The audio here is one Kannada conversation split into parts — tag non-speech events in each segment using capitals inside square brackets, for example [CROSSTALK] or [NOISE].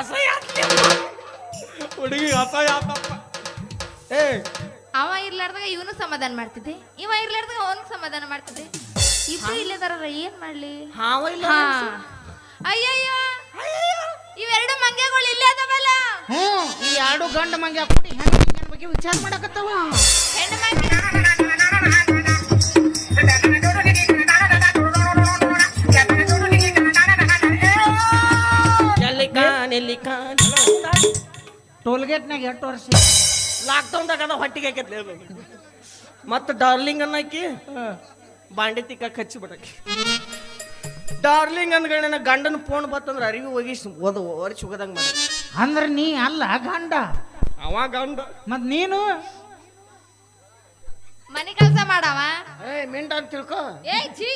ಅಸಹ್ಯ ಹುಡುಗಿ ಅಸಹ್ಯ ಆತಪ್ಪ. ಏ ಅವ ಇರ್ಲಾರ್ದಾಗ ಇವನು ಸಮಾಧಾನ ಮಾಡ್ತಿದ್ದೆ. ಇವ ಇರ್ಲಾರ್ದಾಗ ಅವನು ಸಮಾಧಾನ ಮಾಡ್ತಿದ್ದೆ. ಇಬ್ರು ಇಲ್ಲದಾರ ಏನ್ ಮಾಡ್ಲಿ? ಹಾವ ಇಲ್ಲ ಹಾ. ಅಯ್ಯಯ್ಯೋ. ಇವೆರಡು ಮಂಗ್ಯಗಳು ಇಲ್ಲೇ ಅದಾವಲ್ಲ. ಹ್ಞೂ ಈ ಎರಡು ಗಂಡ ಮಂಗ್ಯ ಕೊಡಿ ಹೆಣ್ಣು ಬಗ್ಗೆ ವಿಚಾರ ಮಾಡಕತ್ತವ? ಟೋಲ್ಗೇಟ್ನಾಗ ಎಷ್ಟು ವರ್ಷ? ಲಾಕ್ಡೌನ್ದಾಗ ಅದ ಹೊಟ್ಟಿಗೆ ಹಾಕೈತಿ ಮತ್ತು ಡಾರ್ಲಿಂಗ್ ಅನ್ನಕ್ಕೆ ಬಾಂಡೆ ತಿಕ್ಕ ಕಚ್ಚಿ ಬಿಡಕ್ಕೆ ಡಾರ್ಲಿಂಗ್ ಅಂದ್ಗಳನ್ನ ಗಂಡನ ಫೋನ್ ಬತ್ತಂದ್ರೆ ಅರಿವಿ ಹೋಗಿ ಓದು ಒರ್ಚ್ ಹೋಗದಂಗೆ ಮಾಡಿ. ಅಂದ್ರೆ ನೀ ಅಲ್ಲ ಗಂಡ. ಅವ ಗಂಡ. ಮತ್ ನೀನು? ಮನೆ ಕೆಲಸ ಮಾಡವ? ಏ ಮಿಂಟ ಅಂತ ತಿಳ್ಕೊ. ಏ ಛೀ.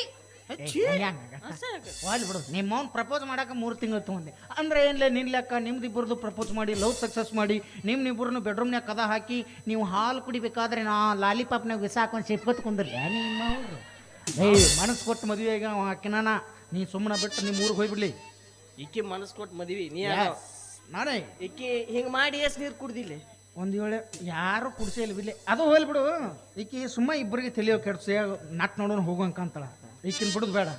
ವಾಲ್ ಬಿಡು. ನಿಮ್ಮ ಪ್ರಪೋಸ್ ಮಾಡಕ ಮೂರು ತಿಂಗಳು ತಗೊಂಡೆ. ಅಂದ್ರೆ ಏನ್ಲೆ ನಿನ್ ಲೆಕ್ಕ ನಿಮ್ದು ಇಬ್ಬರದು ಪ್ರಪೋಸ್ ಮಾಡಿ ಲವ್ ಸಕ್ಸಸ್ ಮಾಡಿ ನಿಮ್ ಇಬ್ಬರನ್ನು ಬೆಡ್ರೂಮ್ನಾಗ ಕದ ಹಾಕಿ ನೀವು ಹಾಲು ಕುಡಿಬೇಕಾದ್ರೆ ನಾ ಲಾಲಿಪಾಪ್ನಾಗ ವಿಸ ಹಾಕೊಂಡು ಸಿಪ್ಪತ್ ಕುಂದ್ರಿ ನಿಮ್ಮ ಅವ್ರು. ಏಯ್ ಮನಸ್ಸು ಕೊಟ್ಟು ಮದುವೆ ಆಗ ಹಾಕಿನಾನ ನೀ. ಸುಮ್ಮನೆ ಬಿಟ್ಟು ನಿಮ್ಮ ಊರಿಗೆ ಹೋಗ್ಬಿಡ್ಲಿ. ಇಕ್ಕಿ ಮನಸ್ಸು ಕೊಟ್ಟು ಮದುವೆ ನೀ. ನಾನೇ. ಇಕ್ಕಿ ಹಿಂಗೆ ಮಾಡಿ ಎಷ್ಟ್ ನೀರು ಕುಡ್ದಿಲ್ಲ? ಒಂದು ವೇಳೆ ಯಾರು ಕುಡಿಸಿಲ್ಲ ಬಿಡ್ಲಿ ಅದು ಹೋಗ್ಲಿ ಬಿಡು. ಈಕಿ ಸುಮ್ಮ ಇಬ್ಬರಿಗೆ ತಿಳಿಯೋ ಕೆಡ್ಸಿ ನಟ್ ನೋಡೋಣ ಹೋಗಂಕಂತಳ ಈಕಿನ ಬಿಡುದು ಬೇಡ.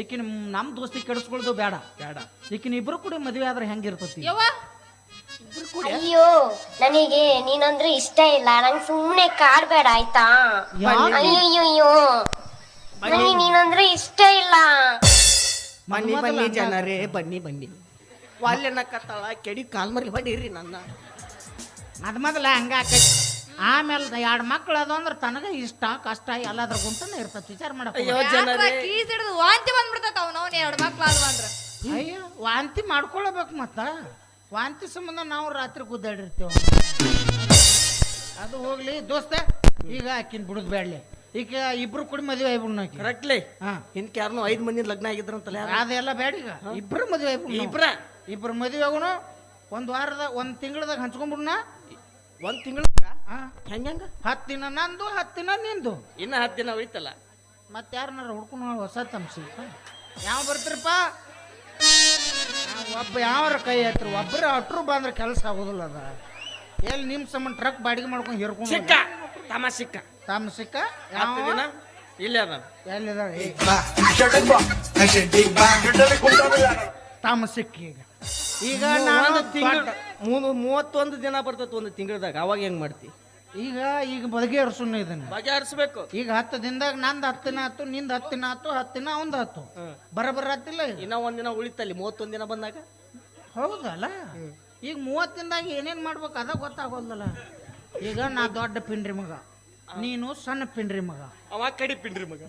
ಈಕಿನ ನಮ್ಮ ದೋಸ್ತಿ ಕೆಡಿಸ್ಕೊಳ್ದು ಬೇಡ. ಬೇಡ. ಈಕಿನ ಇಬ್ರು ಕೂಡ ಮದುವೆ ಆದ್ರೆ ಹೆಂಗಿರ್ತತಿ? ಯವ್ವ? ಅಯ್ಯೋ ನನಗೆ ನೀನಂದ್ರೆ ಇಷ್ಟ ಇಲ್ಲ. ನಂಗೆ ಸುಮ್ಮನೆ ಕಾಡ್ಬೇಡ ಆಯ್ತಾ? ಅಯ್ಯೋ ಅಯ್ಯಯ್ಯೋ ನನಗೆ ನೀನಂದ್ರೆ ಇಷ್ಟ ಇಲ್ಲ. ಬನ್ನಿ ಬನ್ನಿ ಜನರೇ ಬನ್ನಿ ಬನ್ನಿ. ವಾಲ್ಯನ ಕತ್ತಾಳ ಕೆಡಿ ಕಾಲ್ ಮರಿ ಹೊಡೀರಿ ನನ್ನ. ಅದ್ ಮೊದಲ ಹಂಗ ಆಕೈತಿ ಆಮೇಲೆ ಎರಡು ಮಕ್ಳು ಅದು ಅಂದ್ರೆ ತನಗ ಇಷ್ಟ ಕಷ್ಟ ಎಲ್ಲಾದ್ರ ಗುಂಟನ ಇರ್ತದೆ ವಿಚಾರ ಮಾಡಪ್ಪ ಅಯ್ಯೋ ಜನರೇ. ಕೀಸ್ ಹಿಡಿದು ವಾಂತಿ ಬಂದ್ಬಿಡ್ತೈತ ಅವ್ನ? ಅವ್ನ ಎರಡು ಮಕ್ಳು ಆದ್ವು ಅಂದ್ರ. ಅಯ್ಯೋ ವಾಂತಿ ಮಾಡ್ಕೊಳ್ಬೇಕು ಮತ್ತ. ವಾಂತಿ ಸಂಬಂಧ ನಾವು ರಾತ್ರಿ ಗುದ್ದಾಡಿರ್ತೇವ. ಅದು ಹೋಗ್ಲಿ. ದೋಸ್ತ ಈಗ ಆಕಿನ ಬಿಡುದು ಬೇಡಲಿ ಈಗ ಇಬ್ರು ಕೂಡಿ ಮದುವೆ ಆಗ್ಬಿಡ್ನ ಆಕಿ. ಕರೆಕ್ಟ್ಲಿ. ಹಾ. ಹಿಂದಕ್ಕೆ ಯಾರನ್ನೂ ಐದು ಮಂದಿ ಲಗ್ನ ಆಗಿದ್ರಂತಲ್ಲ ಯಾರು? ಅದೆಲ್ಲ ಬೇಡ ಈಗ. ಇಬ್ರು ಮದುವೆ ಆಗ್ಬಿಡ್ನ. ಇಬ್ರ. ಇಬ್ರು ಮದುವೆ ಆಗೋಣ ಒಂದ್ ವಾರದ ಒಂದ್ ತಿಂಗಳದಾಗ ಹಂಚ್ಕೊಂಡ್ಬಿಡ್ನ. ಒಂದ್ ತಿಂಗಳ ಹೆಂಗ ಹತ್ತು ದಿನ ನಂದು ಹತ್ತು ದಿನ ನಿಂದು. ಇನ್ನ ಹತ್ತು ದಿನ ಉಳಿತಲ್ಲ? ಮತ್ತೆ ಯಾರನ್ನ ಹುಡ್ಕೊಂಡು ಹೊಸ ತಮ್ಸಿ ಯಾವ ಬರ್ತೀರಪ್ಪ? ಒಬ್ಬ ಯಾವಾರ ಕೈ ಹತ್ರ ಒಬ್ಬರ ಅಟ್ರು ಬಂದ್ರೆ ಕೆಲಸ ಆಗೋದಿಲ್ಲ ಅದ. ಎಲ್ಲಿ ನಿಮ್ಮ ಸಂಬಂಧ ಟ್ರಕ್ ಬಾಡಿಗೆ ಮಾಡ್ಕೊಂಡು ಹಿರ್ಕೊಂಡು ಸಿಕ್ಕ. ತಮ್ಮ ಸಿಕ್ಕ. ತಮ್ಮ ಸಿಕ್ಕ? ಹತ್ತು ಯಾವ? ದಿನ? ಇಲ್ಲೇ ಅದ ತಮ್ಮ ಸಿಕ್ಕ ಈಗ. ಈಗ ನಾನು ತಿಂಗಳು ಮೂರು ಮೂವತ್ತೊಂದು ದಿನ ಬರ್ತೈತಿ ಒಂದು ತಿಂಗಳದಾಗ. ಅವಾಗ ಹೆಂಗ್ ಮಾಡ್ತಿ? ಈಗ ಈಗ ಬಗೆಹರಿಸುನ್ನ ಇದನ್ನ. ಬಗೆಹರಿಸ್ಬೇಕು. ಈಗ ಹತ್ತು ದಿನದಾಗ ನಂದು ಹತ್ತು ದಿನ ಆತು ನಿಂದು ಹತ್ತು ದಿನ ಆತು ಹತ್ತು ದಿನ ಅವಂದು ಆತು. ಬರಬರ ಹತ್ತಿಲ್ಲ ಇನ್ನ ಒಂದಿನ ಉಳಿತಲ್ಲಿ ಮೂವತ್ತೊಂದು ದಿನ ಬಂದಾಗ? ಹೌದಲ್ಲ? ಈಗ ಮೂವತ್ತು ದಿನದಾಗ ಏನೇನು ಮಾಡ್ಬೇಕು ಅದ ಗೊತ್ತಾಗೋದಲ್ಲ ಈಗ ನಾ ದೊಡ್ಡ ಪಿಂಡ್ರಿ ಮಗ. ನೀನು ಸಣ್ಣ ಪಿಂಡ್ರಿ ಮಗ. ಅವಾಗ ಕಡಿ ಪಿಂಡ್ರಿ ಮಗ.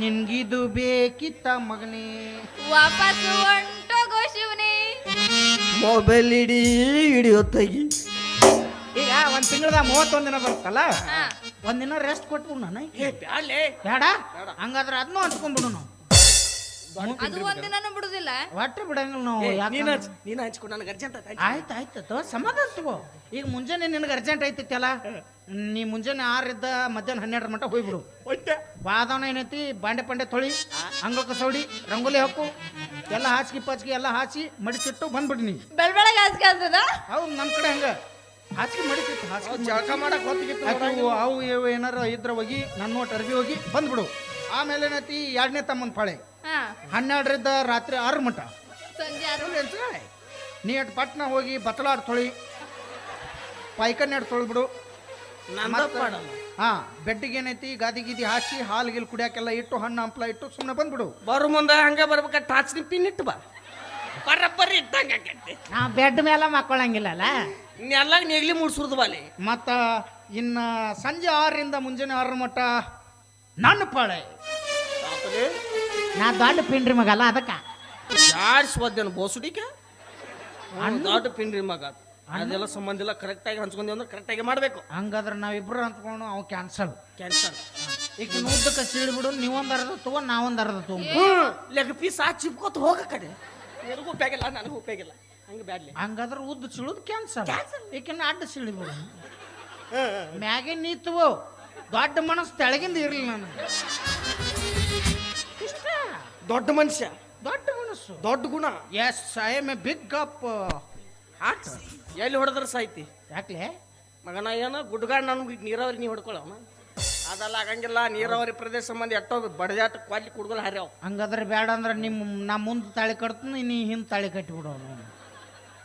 ನಿನ್ಗಿದು ಬೇಕಿತ್ತ ಮಗನೇ. ವಾಪಸ್ ಹೊಂಟೋಗೋ ಶಿವನೇ. ಮೊಬೈಲ್ ಇಡೀ ಹಿಡಿಯೋ ತೆಗಿ. ಈಗ ಒಂದ್ ತಿಂಗಳದಾಗ ಮೂವತ್ತೊಂದು ದಿನ ಬರುತ್ತಲ್ಲ? ಹಾ. ಒಂದಿನ ರೆಸ್ಟ್ ಕೊಟ್ಬಿಡು ನಾನು. ಬೇಡ. ಹಂಗಾದ್ರೆ ಅದನ್ನೂ ಹಂಚ್ಕೊಂಡ್ಬಿಡು ನಾವು. ಅದು ಒಂದಿನೂ ಬಿಡುದಿಲ್ಲ. ಒಟ್ಟೆ ಬಿಡಂಗಿಲ್ಲ ನಾವು ನೀನ ಯಾಕಂದ್ರೆ. ನೀನ ಹಂಚ್ಕೊಂಡು ನನಗೆ ಅರ್ಜೆಂಟ್ ಆಯ್ತು ಆಯ್ತು ಆಯ್ತು ತಗೋ, ಸಮಾಧಾನ ತಗೋ. ಈಗ ಮುಂಜಾನೆ ನಿನಗೆ ಅರ್ಜೆಂಟ್ ಐತಿತ್ತಲ್ಲ ನೀ ಮುಂಜಾನೆ ಆರಿಂದ ಮಧ್ಯಾಹ್ನ ಹನ್ನೆರಡರ ಮಟ್ಟ ಹೋಗ್ಬಿಡು. ಹೊಟ್ಟೆ ವಾದವನ ಏನೈತಿ? ಬಾಂಡೆ ಪಾಂಡೆ ತೊಳಿ ಅಂಗಳ ಕಸೌಡಿ ರಂಗೋಲಿ ಹಾಕು ಎಲ್ಲ ಹಾಸಿಗೆ ಪಾಚಿಗೆ ಎಲ್ಲ ಹಾಸಿ ಮಡಿಸಿಟ್ಟು ಬಂದ್ಬಿಡಿ ನೀ ಬೆಳ್ ಬೆಳಗ್ಗೆ ಹಾಸಿಗೆ ಆಗ್ತದ ಹೌದು ನಮ್ಮ ಕಡೆ ಹಂಗ. ಹಾಸಿಗೆ ಮಡಿಸಿಟ್ಟು ಹಾಸಿಗೆ ಜಳಕ ಮಾಡಕ್ಕೆ ಹೊತ್ತಿಗಿತ್ತು ಆಯ್ತು ಅವು ಇವು ಏನಾರ ಇದ್ರ ಹೋಗಿ ನನ್ನ ನೋಟ್ ಅರ್ಬಿ ಹೋಗಿ ಬಂದ್ಬಿಡು. ಆಮೇಲೆ ಏನೈತಿ? ಎರಡನೇ ತಮ್ಮನ ಪಾಳೆ. ಹಾ. ಹನ್ನೆರಡರಿಂದ ರಾತ್ರಿ ಆರು ಮಟ. ಸಂಜೆ ಆರು ನೀ ಅಟ್ ಪಟ್ನ ಹೋಗಿ ಬತ್ತಲಾಡ್ ತೊಳಿ. ಪೈಕನ್ ಎಡ್ ತೊಳೆದ್ಬಿಡು. ಹಾ ಬೆಡ್ಗೆ ಏನೈತಿ ಗಾದಿ ಗೀದಿ ಹಾಕಿ ಹಾಲು ಗಿಲ್ ಕುಡಿಯಾಕೆಲ್ಲ ಇಟ್ಟು ಹಣ್ಣು ಹಂಪ್ಲ ಇಟ್ಟು ಸುಮ್ಮನೆ ಬಂದ್ಬಿಡು. ಬರು ಮುಂದೆ ಹಂಗೆ ಬರ್ಬೇಕಾ ಟಾಚ್ನಿ ಪಿನ್ ಇಟ್ಟು ಬಾ ಬರಬ್ಬರಿ ಇಟ್ಟಂಗ ಆಕೈತಿ. ನಾ ಬೆಡ್ ಮೇಲೆ ಮಕ್ಕೊಳಂಗಿಲ್ಲಲ್ಲ? ಎಲ್ಲ ನೆಗ್ಲಿ ಮುಡ್ಸುರ್ದು ಬಾಲಿ. ಮತ್ತ ಇನ್ನ ಸಂಜೆ ಆರರಿಂದ ಮುಂಜಾನೆ ಆರರ ಮಟ್ಟ ನನ್ನ ಪಾಳೆ. ನಾ ದೊಡ್ಡ ಪಿಂಡ್ರಿ ಮಗಲ್ಲ ಅದಕ್ಕ. ಜಾಡ್ಸ್ಬೋದೇನು ಬೋಸುಡಿಕ? ದೊಡ್ಡ ಪಿಂಡ್ರಿ ಮಗ. ಅದೆಲ್ಲ ಸಂಬಂಧ ಇಲ್ಲ. ಕರೆಕ್ಟ್ ಆಗಿ ಹಂಚ್ಕೊಂಡಿ ಅಂದ್ರೆ ಕರೆಕ್ಟ್ ಆಗಿ ಮಾಡಬೇಕು. ಹಂಗಾದ್ರೆ ನಾವಿಬ್ರು ಹಂಚ್ಕೊಂಡು ಅವು ಕ್ಯಾನ್ಸಲ್ ಕ್ಯಾನ್ಸಲ್ ಈಗ ಉದ್ದಕ್ಕೆ ಸೀಳ್ಬಿಡು ನೀವೊಂದು ಅರ್ಧ ತಗೋ ನಾವೊಂದು ಅರ್ಧ ತಗೋ. ಲೆಗ್ ಪೀಸ್ ಆ ಚಿಪ್ಕೋತ ಹೋಗ ಕಡೆ. ನನಗೂ ಉಪಯೋಗಿಲ್ಲ ನನಗೂ ಉಪಯೋಗಿಲ್ಲ ಹಂಗೆ ಬ್ಯಾಡ್ಲಿ. ಹಂಗಾದ್ರೆ ಉದ್ದ ಸಿಳುದು ಕ್ಯಾನ್ಸಲ್ ಏಕೆಂದ್ರೆ ಅಡ್ಡ ಸಿಳಿ ಬಿಡು. ಮ್ಯಾಗೆ ನೀತುವು. ದೊಡ್ಡ ಮನಸ್ಸು ತೆಳಗಿಂದ ಇರಲಿ ನಾನು. ಇಷ್ಟ? ದೊಡ್ಡ ಮನುಷ್ಯ. ದೊಡ್ಡ ಮನಸ್ಸು. ದೊಡ್ಡ ಗುಣ. Yes I am a big up hot ಎಲ್ಲಿ ಹೊಡೆದ್ರ ಸಾಯ್ತಿ? ಯಾಕ್ಲೆ? ಮಗನ ಏನ ಗುಡ್ಗಾಡ್ ನನ್ಗೆ ನೀರಾವರಿ ನೀ ಹೊಡ್ಕೊಳ್ಳೋಣ ಅದೆಲ್ಲ ಆಗಂಗಿಲ್ಲ ನೀರಾವರಿ ಪ್ರದೇಶ ಮಂದಿ ಎಟ್ಟೋದು ಬಡಜಾಟ ಕ್ವಾಲಿ ಕುಡ್ಗಲ್ ಹರ್ಯಾವ. ಹಂಗಾದ್ರೆ ಬೇಡ ಅಂದ್ರೆ ನಿಮ್ಮ ನಾ ಮುಂದೆ ತಾಳಿ ಕಟ್ತೀನಿ ನೀ ಹಿಂದೆ ತಾಳಿ ಕಟ್ಟಿಬಿಡು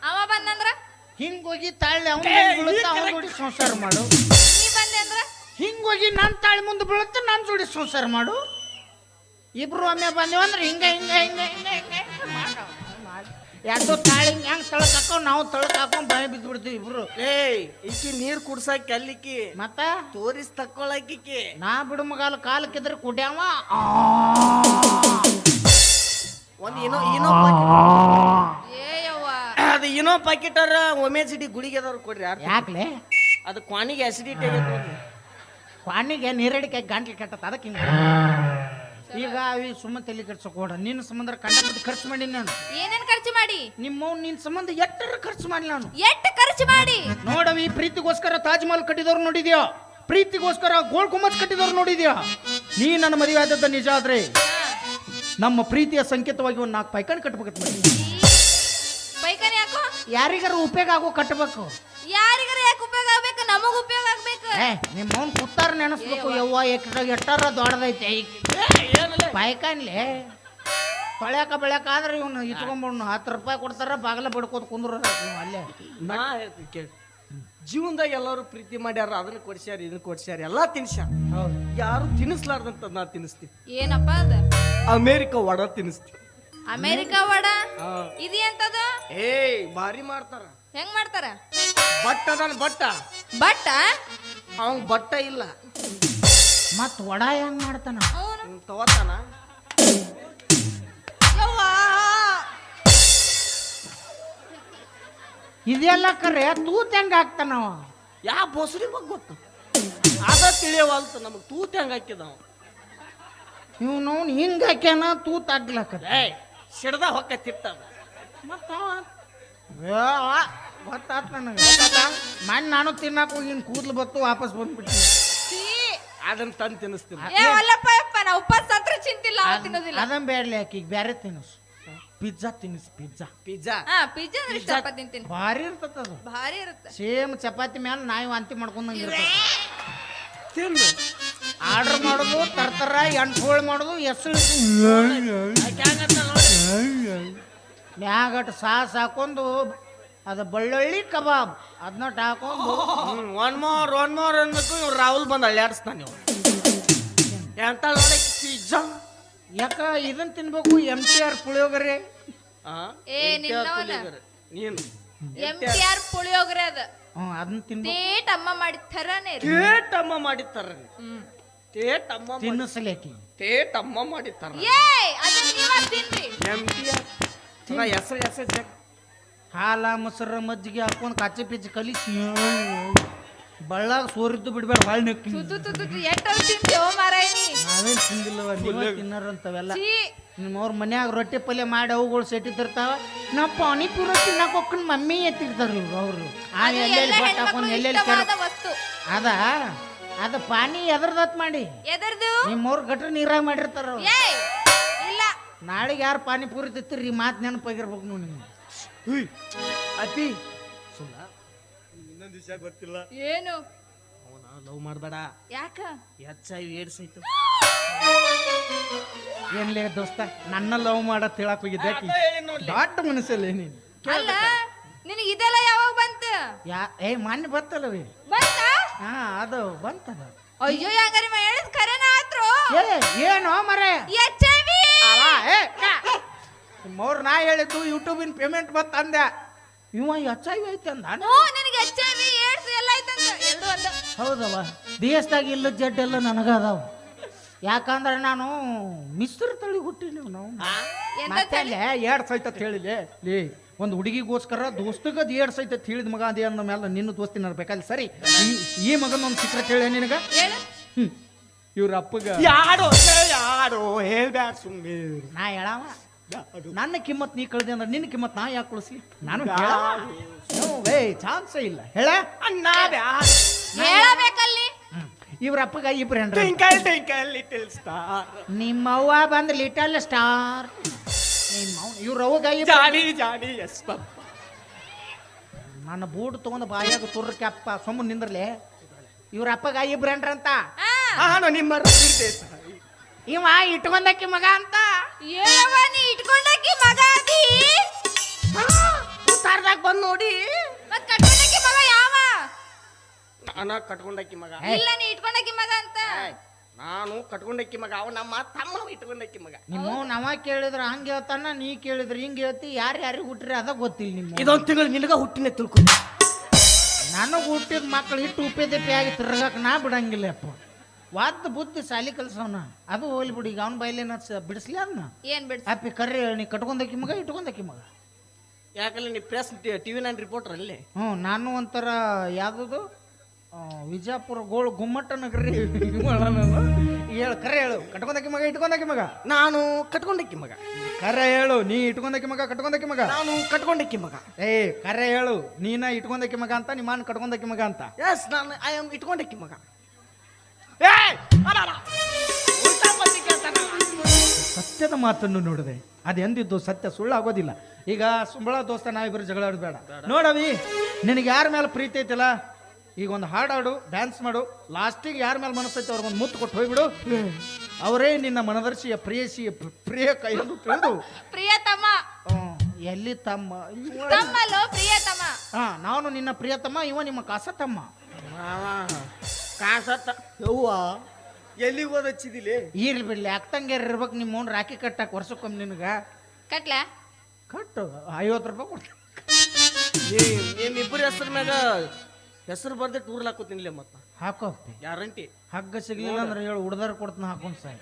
ಅವ ಬಂದಂದ್ರ? ಹಿಂಗೋಗಿ ತಾಳಿ ಅವ್ನು ಬೀಳುತ್ತೆ. ಜೋಡಿ ಸಂಸಾರ ಮಾಡು. ನೀ ಬಂದೆ ಅಂದ್ರ ಹಿಂಗೋಗಿ ನನ್ನ ತಾಳಿ ಮುಂದೆ ಬೀಳುತ್ತೆ ನನ್ನ ಜೋಡಿ ಸಂಸಾರ ಮಾಡು. ಇಬ್ರು ಒಮ್ಮೆ ಬಂದೇವಂದ್ರೆ ಹಿಂಗೆ ಹಿಂಗೆ ಹಿಂಗೆ ಹಿಂಗ ಹಿಂಗೆ ಹಿಂಗೆ. ಎರಡು ತಾಳಿ ಹೆಂಗ್ ತಳಕ್ ಹಾಕೋ ನಾವು ತಳಕ್ ಹಾಕೊಂಡು ಬಾಯಿ ಬಿದ್ದು ಬಿಡ್ತೀವಿ ಇಬ್ರು. ಏಯ್ ಈಕಿ ನೀರ್ ಕುಡ್ಸಾಕ ಅಲ್ಲಿಕ್ಕಿ ಮತ್ತ? ತೋರಿಸ್ ತಕ್ಕೊಳಕಿಕ್ಕಿ ನಾ ಬಿಡು ಮಗಾಲ ಕಾಲಕ್ಕಿದ್ರೆ ಕುಡ್ಯಾವ. ಒಂದ್ ಏನೋ ಏನೋ ಪಾಕಿಟ್ ಏ ಯವ್ವ ಅದು ಏನೋ ಪಾಕಿಟರ ಒಮೆಸಿಟಿ ಗುಳಿಗೆ ಅದಾರ ಕೊಡ್ರಿ ಯಾರು ಯಾಕ್ಲೆ? ಅದು ಕ್ವಾನಿಗೆ ಅಸಿಡಿಟಿ ಆಗೈತೆ ಕ್ವಾಣಿಗೆ ಕ್ವಾನಿಗೆ ನೀರಡಿಕೆ ಗಂಟ್ಲು ಕಟ್ಟತ್ತ ಅದಕ್ಕೆ ಹಿಂಗೆ ಈಗ ಅವಿ ಸುಮ್ಮ ತಲೆ ಕೆಡ್ಸಕ್ ಹೋಡ ನಿನ್ನ ಸಂಬಂಧ ಕಂಡಪಟ್ಟು ಖರ್ಚು ಮಾಡಿ ನಾನು ಏನೇನ್ ಖರ್ಚು ಮಾಡಿ? ನಿಮ್ಮ ನಿನ್ನ ಸಂಬಂಧ ಎಟ್ಟರ ಖರ್ಚು ಮಾಡಿ ನಾನು? ಎಷ್ಟು ಖರ್ಚು ಮಾಡಿ? ನೋಡವಿ ಪ್ರೀತಿಗೋಸ್ಕರ ತಾಜ್ ಮಹಲ್ ಕಟ್ಟಿದವ್ರು ನೋಡಿದ್ಯಾ? ಪ್ರೀತಿಗೋಸ್ಕರ ಗೋಲ್ ಗುಮ್ಮತ್ ಕಟ್ಟಿದವ್ರು ನೋಡಿದ್ಯಾ? ನೀ ನನ್ನ ಮದುವೆ ಆದದ್ದ ನಿಜ ಆದ್ರೆ ನಮ್ಮ ಪ್ರೀತಿಯ ಸಂಕೇತವಾಗಿ ಒಂದು ನಾಲ್ಕು ಪೈಕಾಣಿ ಕಟ್ಬೇಕು ಮಾಡಿ ಯಾರಿಗಾರು ಉಪಯೋಗ ಆಗೋ ಕಟ್ಟಬೇಕು ನಮಗ್ ಉಪಯೋಗ ಆಗ್ಬೇಕು? ಏ ನಿಮ್ಮ ಅವ್ನ ಕುತ್ತಾರ ನೆನೆಸ್ಬೇಕು ಯವ್ವ ಎಕ್ರ ಎಟ್ಟಾರ ದೊಡ್ಡದೈತೆ. ಬಾಯ್ಕಾನ್ಲಿ ತೊಳ್ಯಾಕ ಬೆಳ್ಯಾಕ ಆದ್ರೆ ಇವನು ಇಟ್ಕೊಂಡ್ಬಿಡ್ನು ಹತ್ತು ರೂಪಾಯಿ ಕೊಡ್ತಾರ ಬಾಗಲ ಬಡ್ಕೋತ ಕುಂದ್ರ ಅಲ್ಲೇ. ನಾ ಹೇಳ್ತೀನಿ ಕೇಳಿ. ಜೀವನದಾಗ ಎಲ್ಲರೂ ಪ್ರೀತಿ ಮಾಡ್ಯಾರ ಅದನ್ನ ಕೊಡ್ಸ್ಯಾರ ಇದನ್ನ ಕೊಡ್ಸ್ಯಾರ ಎಲ್ಲಾ ತಿನ್ಸ್ಯಾರ. ಹೌದು. ಯಾರು ತಿನ್ನಿಸ್ಲಾರ್ದಂತ ನಾ ತಿನ್ನಿಸ್ತೀನಿ ಏನಪ್ಪ ಅದು? ಅಮೇರಿಕ ವಡ ತಿನ್ನಿಸ್ತೀನಿ ಅಮೇರಿಕಾ ವಡ? ಇದು ಎಂತದು ಏಯ್ ಭಾರಿ ಮಾಡ್ತಾರ. ಹೆಂಗ್ ಮಾಡ್ತಾರ? ಬಟ್ಟ ಅದಾನ ಬಟ್ಟ. ಬಟ್ಟ? ಅವನ್ ಬಟ್ಟ ಇಲ್ಲ. ಮತ್ ವಡ ಹೆಂಗ್ ಮಾಡ್ತಾನ? ಅವನು? ಇವ್ನ್ ತಗೋತಾನ. ಯವ್ವಾ? ಇದೆಲ್ಲ ಕರೆ ತೂತ್ ಹೆಂಗ್ ಹಾಕ್ತಾನವ ಯಾ ಬೋಸಡಿ ಬಗ್ಗೆ ಗೊತ್ತು. ಅದ ತಿಳಿಯವಲ್ತ ನಮಗ್ ತೂತ್ ಹೆಂಗ್ ಹಾಕಿದವ ಇವನು ಹಿಂಗ್ ಹಾಕ್ಯಾನ ತೂತ್ ಆಗ್ಲಕ್ಕ ಏಯ್ ಸಿಡ್ದ ಹೊಕ್ಕ ತಿಟ್ಟದ ಮತ್ತ ಗೊತ್ತಾತ್ ನನಗೆ. ಮಣ್ಣು ನಾನು ತಿನ್ನಕ್ ಹೋಗಿ ಕೂದ್ಲು ಬತ್ತು ವಾಪಸ್ ಬಂದ್ಬಿಟ್ಟು. ಅದನ್ನ ತಂದು ತಿನ್ನಿಸ್ತೀನಿ. ಏ ಅಲ್ಲಪ್ಪ ಯಪ್ಪ ನಾ ಉಪವಾಸ ಹತ್ರ ಚಿಂತಿಲ್ಲ ತಿನ್ನೋದಿಲ್ಲ. ಅದನ್ ಬೇಡಲಿ ಆಕಿಗೆ ಬ್ಯಾರೆ ತಿನ್ನಿಸು. ಪಿಜ್ಜಾ ತಿನ್ನಿಸ್ ಪಿಜ್ಜಾ. ಪಿಜ್ಜಾ. ಹಾ ಪಿಜ್ಜಾ ಅಂದ್ರೆ ಇಷ್ಟಪ್ಪ ತಿಂತೀನಿ. ಭಾರಿ ಇರ್ತದ ಅದು. ಭಾರಿ ಇರುತ್ತೆ. ಸೇಮ್ ಚಪಾತಿ ಮ್ಯಾಲ ನಾಯಿ ವಾಂತಿ ಮಾಡ್ಕೊಂಡಂಗೆ ಇರ್ತದೆ. ತಿನ್ನು. ಆರ್ಡರ್ ಮಾಡೋದು ತರ್ತಾರ ಹೋಳು ಮಾಡೋದು ಹೆಸರು ಆಕೆ ಹಂಗಂತ ನೋಡಿ ಮ್ಯಾಗಟ್ ಸಾಸ್ ಹಾಕೊಂಡು ಅದು ಬಳ್ಳೊಳ್ಳಿ ಕಬಾಬ್. ಅದನ್ನ ಟಾಕೊಂಡು ಒನ್ ಮೋರ್ ಒನ್ ಮೋರ್ ಅನ್ಬೇಕು ಇವ್ ರಾಹುಲ್ ಬಂದ್ ಅಳ್ಳಾಡಿಸ್ತಾನೆ ಇವ್ ಎಂತ ಪಿಜ್ಜಾ ಯಾಕ ಇದನ್ನ ತಿನ್ಬೇಕು? ಎಂ ಟಿ ಆರ್ ಪುಳಿಯೋಗರೆ. ಆ, ಏ, ನಿನ್ನವನ. ನೀನು? ಎಂ ಟಿ ಆರ್ ಪುಳಿಯೋಗರೆ ಅದ. ಅದನ್ನ ತಿನ್ಬೇಕು. ತೇಟ್ ಅಮ್ಮ ಮಾಡಿದ ಥರನೇ ಹ್ಮ್. ಅಮ್ಮ ಮಾಡಿ- ತಿನ್ನಿಸ್ಲೇಕಿ ಅಮ್ಮ ಏಯ್ ಅದನ್ನ ನೀವ ತಿನ್ರಿ. ಎಂ ಟಿ ಆರ್ ಹೆಸರು ಹೆಸರು ಹಾಲ ಮೊಸರ ಮಜ್ಜಿಗೆ ಹಾಕೊಂಡು ಕಾಚಿ ಪಿಚ್ಚಿ ಕಲಿಸಿ. ಬಳ್ಳಾಗ ಸೋರಿದ್ದು ಬಿಡ್ಬೇಡ ಭಾಳ ನೆಕ್ಕಿ ನಾವೇನ್ ತಿಂದಿಲ್ಲವ ನೀವೇ ತಿನ್ನರಂತವೆಲ್ಲ ನಿಮ್ಮವ್ರ ಮನ್ಯಾಗ ರೊಟ್ಟಿ ಪಲ್ಯ ಮಾಡಿ ಅವುಗಳು ಸೆಟ್ಟಿರ್ತಾವ ನಾ ಪಾನಿಪುರಿ ತಿನ್ನಕ್ ಹೋಗ್ಕೊಂಡು ಮಮ್ಮಿ ಎತ್ತಿರ್ತಾರ ಇವ್ರು ಅವರು. ಆ ಅದು ಎಲ್ಲೆಲ್ಲಿ ಎಲ್ಲ ಬಟ್ ಹಾಕೊಂಡು ಎಲ್ಲೆಲ್ಲಿ ವಸ್ತು. ಅದ ಅದ ಪಾನಿ ಎದರ್ದತ್ ಮಾಡಿ. ನಿಮ್ಮ ನಿಮ್ಮವ್ರ ಗಟ್ರ ನೀರಾಗ ಮಾಡಿರ್ತಾರ ಅವ್ರು. ಇಲ್ಲ. ನಾಳೆಗೆ ಯಾರು ಪಾನಿಪುರಿ ತಿತ್ತಿರಿ ಈ ಮಾತು ನೆನಪಾಗಿರ್ಬೇಕು ನೋಡಿ ನಿಮ್ಗೆ. ಅತಿ ಸುಮ್ಮ ಇನ್ನೊಂದು ವಿಷಯ ಗೊತ್ತಿಲ್ಲ. ಏನು? ಅವನ ಲವ್ ಮಾಡಬೇಡ. ಯಾಕ? ಎಚ್ ಐ ಏಡ್ಸ್ ಐತು ಏನ್ಲೇ ದೋಸ್ತ ನನ್ನ ಲವ್ ಮಾಡತ್ ತಿಳಕ್ ಹೋಗಿದ್ದೆ ಆಕಿ. ದೊಡ್ಡ ಮನಸ್ಸಲ್ಲಿ ನೀನು. ಅಲ್ಲ ನಿನಗೆ ಇದೆಲ್ಲ ಯಾವಾಗ ಬಂತ? ಯಾ ಏ ಮೊನ್ನೆ ಬರ್ತಲ್ಲವೇ ಬಂತ? ಹಾ ಅದು ಬಂತದ. ಅಯ್ಯೋ ಮಾ ಹೇಳಿದ್ ಖರೇನ ಆತ್ರು ಏ ಏನೋ ಮರೆ? H I V? ಅಲ್ಲ ಏ ನಿಮ್ಮವ್ರು ನಾ ಹೇಳಿದ್ದು ಯೂಟ್ಯೂಬಿನ ಪೇಮೆಂಟ್ ಬತ್ ಅಂದೆ. ಇವ ಹೆಚ್ಚಾಗಿ ಐತೆ ಅಂದ. ಹ್ಞೂ ನಿನಗೆ ಎಚ್ ಐ ವಿ ಏಡ್ಸ್ ಎಲ್ಲ ಐತಂತ ಎರಡು ಒಂದ ಹೌದವ ದೇಶದಾಗ ಇಲ್ಲ ಜಡ್ಡೆಲ್ಲ ನನಗ ಅದಾವ ಯಾಕಂದ್ರೆ ನಾನು ಮಿಸ್ರ ತಳಿ ಹುಟ್ಟಿನಿ ನಾವು ಎಂತ ಮತ್ತೆ ಏಡ್ ಸೈತ ಹೇಳಿದೆ ಲೇ ಒಂದು ಹುಡುಗಿಗೋಸ್ಕರ ದೋಸ್ತಗ ಅದು ಏಡ್ ಸೈತ ಹೇಳಿದ ಮಗ ಅದೇ ಅನ್ನೋ ಮೇಲೆ ನಿನ್ನ ದೋಸ್ತಿನ ಇರ್ಬೇಕಲ್ಲ ಸರಿ ಈ- ಈ ಮಗನ ಒಂದು ಚಿತ್ರ ಹೇಳ ನಿನಗ? ಹೇಳು. ಇವ್ರ ಅಪ್ಪಗ ಯಾರೋ ಯಾರೋ ಹೇಳ್ಬ್ಯಾಡ ಸುಮ್ಮನೆ ನಾ ಹೇಳವ. ನನ್ನ ಕಿಮ್ಮತ್ ನೀ ಕಳ್ದೆ ಅಂದ್ರೆ ನಿನ್ನ ಕಿಮ್ಮತ್ ನಾ ಯಾಕೆ ಕಳಿಸ್ಲಿ ನಾನು ವೇ ಚಾನ್ಸ್ ಇಲ್ಲ. ಹೇಳ? ಅಣ್ಣ ಹೇಳಬೇಕಲ್ಲಿ. ಇವ್ರ ಅಪ್ಪಗ ಇಬ್ರು ಹೆಂಡ್ರ ಟ್ವಿಂಕಲ್ ಟ್ವಿಂಕಲ್ ಲಿಟಲ್ ಸ್ಟಾರ್. ನಿಮ್ಮವ್ವ ಬಂದ್ ಲಿಟಲ್ ಸ್ಟಾರ್. ಇವ್ರ ಅವಾಗ ಜಾನಿ ಜಾನಿ ಎಸ್ ಪಪ್ಪ. ನನ್ನ ಬೂಟ್ ತಗೊಂಡು ಬಾಯಾಗ ತುರ್ರ ಅಪ್ಪ ಸೊಮ್ಮ ನಿಂದ್ರಲೆ. ಇವ್ರ ಅಪ್ಪಗ ಅಂತ ಆ, ನಾನು ನಿಮ್ಮ ಇವ ಇಟ್ಕೊಂಡಕ್ಕೆ ಮಗ ಅಂತ. ಏನವ್ವ ನೀ ಇಟ್ಕೊಂಡಾಕಿ ಮಗ ಅದಿ? ಉತ್ತಾರದಾಗ ಬಂದ್ ನೋಡಿ. ಮತ್ ಕಟ್ಕೊಂಡಾಕಿ ಮಗ ಯಾವ? ನಾನ ಕಟ್ಕೊಂಡಕ್ಕಿ ಮಗ. ಇಲ್ಲ ನೀ ಇಟ್ಕೊಂಡಾಕಿ ಮಗ ಅಂತ. ನಾನು ಕಟ್ಕೊಂಡಕ್ಕಿ ಮಗ. ಅವ ನಮ್ಮ ತಮ್ಮ ಇಟ್ಕೊಂಡಕ್ಕಿ ಮಗ. ನಿಮ್ಮ ನಾವ ಕೇಳಿದ್ರ ಹಂಗ ಹೇಳ್ತಾನ ನೀ ಕೇಳಿದ್ರ ಹಿಂಗ ಹೇಳ್ತಿ ಯಾರು ಯಾರಿಗೆ ಹುಟ್ಟ್ರಿ ಅದ ಗೊತ್ತಿಲ್ಲ ನಿಮ್ಮ ಇದೊಂದು ತಿಂಗಳು ನಿನಗ ಹುಟ್ಟಿನ ತಿಳ್ಕೊ. ನನಗೆ ಹುಟ್ಟಿದ ಮಕ್ಳು ಹಿಟ್ಟು ಉಪ್ಪೆ ದಪ್ಪಿ ಆಗಿ ತಿರ್ಗಕ್ ನಾ ಬಿಡಂಗಿಲ್ಲ ಅಪ್ಪ ವಾದ ಬುದ್ಧಿ ಸಾಲಿ ಕಲ್ಸವನ. ಅದು ಹೋಗ್ಲಿ ಬಿಡಿ ಈಗ ಅವ್ನ ಬೈಲೇನ ಬಿಡಿಸ್ಲಿ ಅದನ್ನ ಏನ್ ಬಿಡ್ಸ ಅಪ್ಪಿ ಕರ್ರಿ ನೀ ಕಟ್ಕೊಂಡಕ್ಕಿ ಮಗ ಇಟ್ಕೊಂಡಕ್ಕಿ ಮಗ. ಯಾಕಂದ್ರೆ ನೀ ಪ್ರೆಸ್ ಟಿವಿ ನೈನ್ ರಿಪೋರ್ಟರ್ ಅಲ್ಲಿ? ಹ್ಞೂ ನಾನು ಒಂಥರ ಯಾವುದು ವಿಜಯಪುರ ವಿಜಾಪುರ ಗೋಳು ಗುಮ್ಮಟ್ಟ ನಗರಿ. [LAUGHS] ಹೇಳು ಕರೆ ಹೇಳು. ಕಟ್ಕೊಂಡಕ್ಕಿ ಮಗ ಇಟ್ಕೊಂಡಕ್ಕಿ ಮಗ. ನಾನು ಕಟ್ಕೊಂಡಕ್ಕಿ ಮಗ. ಕರೆ ಹೇಳು ನೀ ಇಟ್ಕೊಂಡಕ್ಕಿ ಮಗ ಕಟ್ಕೊಂಡಕ್ಕಿ ಮಗ. ನಾನು ಕಟ್ಕೊಂಡಕ್ಕಿ ಮಗ. ಏ ಕರೆ ಹೇಳು ನೀನ ಇಟ್ಕೊಂಡಕ್ಕಿ ಮಗ ಅಂತ ನಿಮ್ಮನ್ನ ಕಟ್ಕೊಂಡಕ್ಕಿ ಮಗ ಅಂತ. ಎಸ್ ನಾನು ಐ ಆಮ್ ಇಟ್ಕೊಂಡಕ್ಕಿ ಮಗ ಏಯ್! ಅಲಲ! ಉಲ್ಟಾ ಪಲ್ಟಿ ಕೇಳ್ತಾನ. ಸತ್ಯದ ಮಾತನ್ನು ನೋಡಿದೆ. ಅದು ಎಂದಿದ್ದು ಸತ್ಯ ಸುಳ್ಳಾಗೋದಿಲ್ಲ. ಈಗ ಸುಂಬಳ ದೋಸ್ತ ನಾವಿಬ್ಬರು ಜಗಳ ಆಡಬೇಡ ಬೇಡ. ನೋಡವಿ ನಿನಗೆ ಯಾರ ಮೇಲೆ ಪ್ರೀತಿ ಐತಿಲ್ಲ? ಈಗ ಒಂದು ಹಾಡಾಡು ಡ್ಯಾನ್ಸ್ ಮಾಡು. ಲಾಸ್ಟಿಗೆ ಯಾರ ಮೇಲೆ ಮನಸ್ಸೈತೆ ಅವ್ರಿಗೊಂದು ಮುತ್ತು ಕೊಟ್ಟು ಹೋಗ್ಬಿಡು. ಅವರೇ ನಿನ್ನ ಮನದರ್ಶಿಯ ಪ್ರಿಯಸಿಯ ಪ್ರ- ಪ್ರಿಯ ಕೈಯನ್ನು ತಿಳಿದು. ಪ್ರಿಯತಮ. ಎಲ್ಲಿ ತಮ್ಮ? ಪ್ರಿಯತಮ್ಮ ಪ್ರಿಯತಮ. ಹಾ ನಾನು ನಿನ್ನ ಪ್ರಿಯತಮ್ಮ ಇವ ನಿಮ್ಮ ಕಾಸತಮ್ಮ. ಮಾವ, ಕಾಸತ್ತ. ಯವ್ವ? ಎಲ್ಲಿ ಹೋದ ಹಚ್ಚಿದಿಲಿ ಇರ್ಲಿ ಬಿಡ್ಲಿ ಅಕ್ಕಂಗೇರ್ ಇರ್ಬೇಕು ನಿಮ್ಮ ಅವ್ನು ರಾಖಿ ಕಟ್ಟಕ್ಕೆ ವರ್ಷಕ್ಕೊಮ್ಮೆ ನಿನಗ. ಕಟ್ಲ? ಕಟ್ಟು ಐವತ್ತು ರೂಪಾಯಿ ಕೊಡ್ತೀನಿ ನಿಮ್ಮಿಬ್ಬರ ಹೆಸರು ಮ್ಯಾಗ ಹೆಸರು ಬರ್ದೆ ಟೂರ್ ಹಾಕೋತೀನಿ ಮತ್ತ. ಹಾಕೋಗ್ತಿ ಗ್ಯಾರಂಟಿ. ಹಗ್ಗ ಸಿಗ್ಲಿಲ್ಲ ಅಂದ್ರೆ ಹೇಳು ಉಡ್ದಾರ ಕೊಡ್ತಾನ ಹಾಕೊಂಡ್ ಸಾಯ್.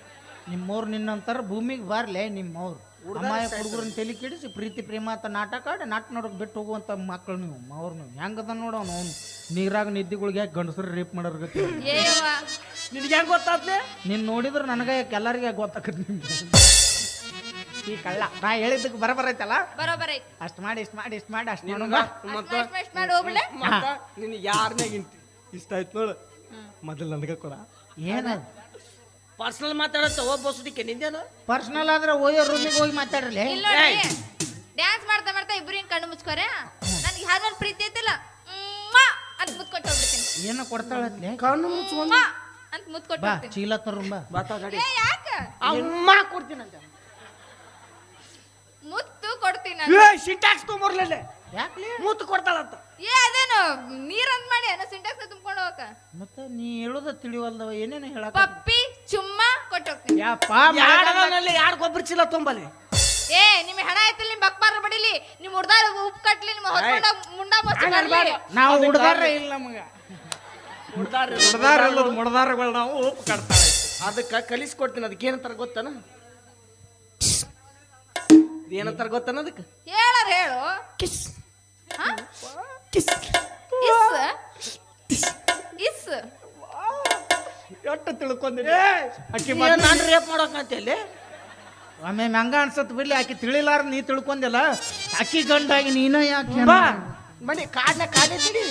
ನಿಮ್ಮವ್ರು ನಿನ್ನಂತಾರ ಭೂಮಿಗೆ ಬಾರ್ಲೆ ನಿಮ್ಮವ್ರು. ಅಮ್ಮಾಯ ಹುಡುಗರನ್ನ ತಲೆ ಕೆಡಿಸಿ ಪ್ರೀತಿ ಪ್ರೇಮ ಅಂತ ನಾಟಕ ಆಡಿ ನಾಟ ನೋಡಕ್ ಬಿಟ್ಟು ಹೋಗುವಂತ ಮಕ್ಕಳು ನೀವು ಅವ್ರು ನೀವು. ಹೆಂಗದ ನೋಡ ಅವ್ನು? ಅವ್ನು ನೀರಾಗ ನಿದ್ದಿಗಳಿಗೆ ಯಾಕೆ ಗಂಡಸರು ರೇಪ್ ಮಾಡೋರ್ ಗತಿ? ನಿನ್ಗೆ ಹೆಂಗ್ ಗೊತ್ತಾದ್ಲೆ ನೀನ್ ನೋಡಿದ್ರೆ ನನಗೆ ಯಾಕೆ ಎಲ್ಲರಿಗೆ ಗೊತ್ತಾಕತ್ ನಿಮ್ಗೆ ಈ ಕಳ್ಳ. ನಾ ಹೇಳಿದ್ದಕ್ಕೆ ಬರಬರ ಐತಲ್ಲ? ಬರೋಬರ್ ಐತಿ. ಅಷ್ಟ್ ಮಾಡಿ ಇಷ್ಟು ಮಾಡಿ ಇಷ್ಟು ಮಾಡಿ ಅಷ್ಟು ಮಾಡೋಣ. ಮತ್ತ ಮಾಡ್- ಅಷ್ಟ್ ಮಾಡಿ ಹೋಗ್ಬಿಡೆ ಮತ್ತ ನಿನ್ ಯಾರನ್ಯಾಗ ಇಷ್ಟ ಆಯ್ತು ನೋಡು. ಮೊದಲು ನನಗೆ ಕೊಡ. ಏನದು ಪರ್ಸನಲ್ ಮಾತಾಡತ್ತ ಒಬ್ಬ ಬಸ್ದಿಕ್ಕೆ ನಿಂದೇನು? ಪರ್ಸನಲ್ ಆದ್ರೆ ಓಯೋ ರೂಮಿಗೆ ಹೋಗಿ ಮಾತಾಡ್ರಲಿ ಇಲ್ಲ ಡ್ಯಾನ್ಸ್ ಮಾಡ್ತಾ ಮಾಡ್ತಾ ಇಬ್ರು ಹಿಂಗ್ ಕಣ್ಣು ಮುಚ್ಕೋರೆ? ನನ್ಗೆ ಯಾರ ಮೇಲೆ ಪ್ರೀತಿ ಐತಿಲ್ಲ? ಮ್ವಾ! ಅಂತ ಮುತ್ಕೊಟ್ಟು ಹೋಗ್ಬಿಡ್ತೀನಿ. ಏನೋ ಕೊಡ್ತಾಳತ್ಲೆ ಕಣ್ಣು ಮುಚ್ಕೊಂಡು ಮ್ವಾ! ಅಂತ ಮುತ್ಕೊಟ್ಟು ಬಾ ಹೋಗ್ತೀನಿ. ಚೀಲ ತರುಂಬ ಬಾತಾ ಗಾಡಿ. ಏ ಯಾಕ? ಅಮ್ಮ ಕೊಡ್ತೀನಂತ. ಮುತ್ತು ಕೊಡ್ತೀನಿ ನಾನು. ಏ ಸಿಂಟ್ಯಾಕ್ಸ್ ತೊಗೊಂಬರ್ಲೇ ಯಾಕ್ಲೆ ಮೂತು ಕೊಡ್ತಾಳಂತ. ಏ ಅದೇನು? ನೀರಂತ ಮಾಡಿ ಏನೋ ಸಿಂಟೆಕ್ಸ್ ತುಂಬ್ಕೊಂಡು ಹೋಗಕ ಮತ್ತೆ ನೀ ಹೇಳೋದ ತಿಳಿವಲ್ದವ ಏನೇನು ಹೇಳಕ ಪಪ್ಪಿ ಚುಮ್ಮ ಕೊಟ್ಟು ಹೋಗ್ತೀನಿ ಯಪ್ಪ ಯಾಡದಲ್ಲಿ ಯಾರು ಗೊಬ್ಬರ ಚೀಲ ತುಂಬಲಿ ಏ ನಿಮ್ಮ ಹಣ ಐತಿಲ್ಲ ನಿಮ್ಮ ಬಕ್ಬಾರ ಬಡಿಲಿ. ನಿಮ್ಮ ಹುಡ್ದಾರ ಉಪ್ಪು ಕಟ್ಲಿ ನಿಮ್ಮ ಹೊತ್ಕೊಂಡ ಮುಂಡ ಮಚ್ಚ ಬರ್ಲಿ. ನಾವು ಹುಡ್ದಾರ ಇಲ್ಲ ನಮಗ. ಹುಡ್ದಾರ ಹುಡ್ದಾರ ಅಲ್ಲ ಮುಡ್ದಾರಗಳು ನಾವು ಉಪ್ಪು ಕಟ್ತಾಳೆ. ಅದಕ್ಕೆ ಕಲಿಸ್ಕೊಡ್ತೀನಿ ಅದಕ್ಕೆ ಏನಂತಾರ ಗೊತ್ತಾನ? ಏನಂತಾರ ಗೊತ್ತನ ಅದಕ್ಕೆ? ಹೇಳರ್ ಹೇಳು. ಕಿಸ್? ಕಿಸ್ ಇಸ್ ಇಸ್ ಎಷ್ಟು ತಿಳ್ಕೊಂದಿನಿ ಆಕಿ ನಾನು ರೇಪ್ ಮಾಡೋಕಂತ ಇಲ್ಲಿ ಆಮೇಲೆ ಹಂಗ ಅನ್ಸತ್ ಬಿಡ್ಲಿ ಆಕಿ ತಿಳಿಲಾರ ನೀ ತಿಳ್ಕೊಂಡೆಲ್ಲ ಅಕ್ಕಿ ಗಂಡಾಗಿ ನೀನ ಯಾಕೆ ಬಾ. ಮನೆ ಕಾಡ್ನ ಕಾಡೇ ತಿಳಿ